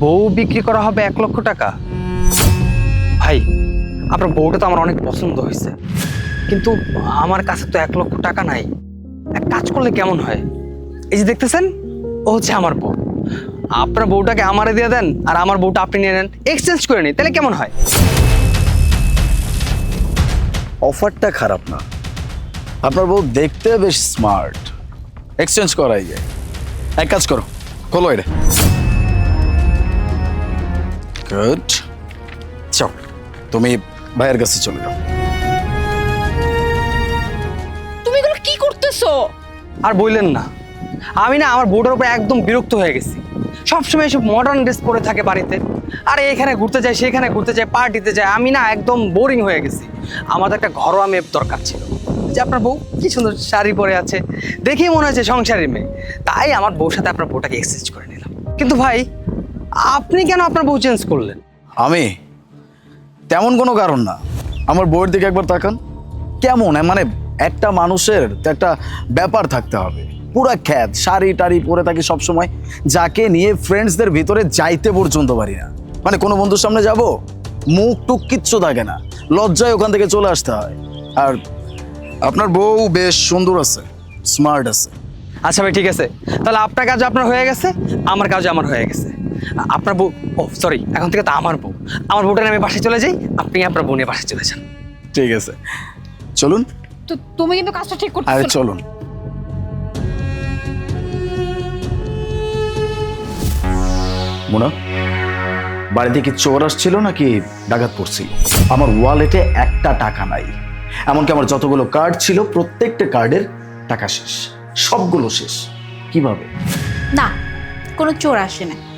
বউ বিক্রি করা হবে এক লক্ষ টাকা? ভাই, আপনার বউটা তো আমার অনেক পছন্দ হয়েছে। কিন্তু আমার কাছে তো এক লক্ষ টাকা নাই। এক কাজ করলে কেমন হয়? এই যে দেখতেছেন, ও হচ্ছে আমার বউ। আপনার বউটাকে আমারে দিয়ে দেন, আর আমার বউটা আপনি নিয়ে নেন। এক্সচেঞ্জ করে নিন, তাহলে কেমন হয়? অফারটা খারাপ না। আপনার বউ দেখতে বেশ স্মার্ট এক্সচেঞ্জ করাই যায়। এক কাজ করো, খোলো এটা। গুড চল তুমি ভাইয়ের কাছে চলে যাও। তুমি এগুলো কি করতেছো? আর বললেন না। আমি না আমার বউটার উপর একদম বিরক্ত হয়ে গেছি। সবসময় এসব মডার্ন ড্রেস পরে থাকে বাড়িতে। আর এখানে ঘুরতে যায় সেখানে ঘুরতে যায় পার্টিতে যায়। আমি না একদম বোরিং হয়ে গেছি। আমার তো একটা ঘরোয়া মেয়ে দরকার ছিল। যে আপনার বউ কি সুন্দর শাড়ি পরে আছে। দেখেই মনে হচ্ছে সংসারী মেয়ে। তাই আমার বউর সাথে আপনার বউটাকে এক্সচেঞ্জ করে নিলাম। কিন্তু ভাই আপনি কেন আপনার বউ চেঞ্জ করলেন? আমি? তেমন কোনো কারণ না। আমার বউয়ের দিকে একবার তাকান। কেমন? মানে একটা মানুষের তো একটা ব্যাপার থাকতে হবে। পুরা খ্যাত, শাড়ি টাড়ি পরে থাকি সবসময়। যাকে নিয়ে ফ্রেন্ডসদের ভিতরে যাইতে পর্যন্ত পারি না। মানে কোনো বন্ধুর সামনে যাব, মুখ টুক কিচ্ছু থাকে না। লজ্জায় ওখান থেকে চলে আসতে হয়। আর আপনার বউ বেশ সুন্দর আছে স্মার্ট আছে। আচ্ছা ভাই ঠিক আছে। তাহলে আপনার কাজ আপনার হয়ে গেছে আমার কাজ আমার হয়ে গেছে। আপনার বউ ও সরি এখন থেকে তো আমার বউ। আমার বউটা আমি বাসায় চলে যাই আপনি আপনার বোনের বাসায় চলে যান। ঠিক আছে। চলুন। তো তুমি কিন্তু কাজটা ঠিক আরে চলুন। মোনা বাড়িতে কি চোর আসছিল নাকি ডাকাত পড়ছিল? আমার ওয়ালেটে একটা টাকা নাই। এমনকি আমার যতগুলো কার্ড ছিল প্রত্যেকটা কার্ডের টাকা শেষ। সবগুলো শেষ। কীভাবে? না কোনো চোর আসে না।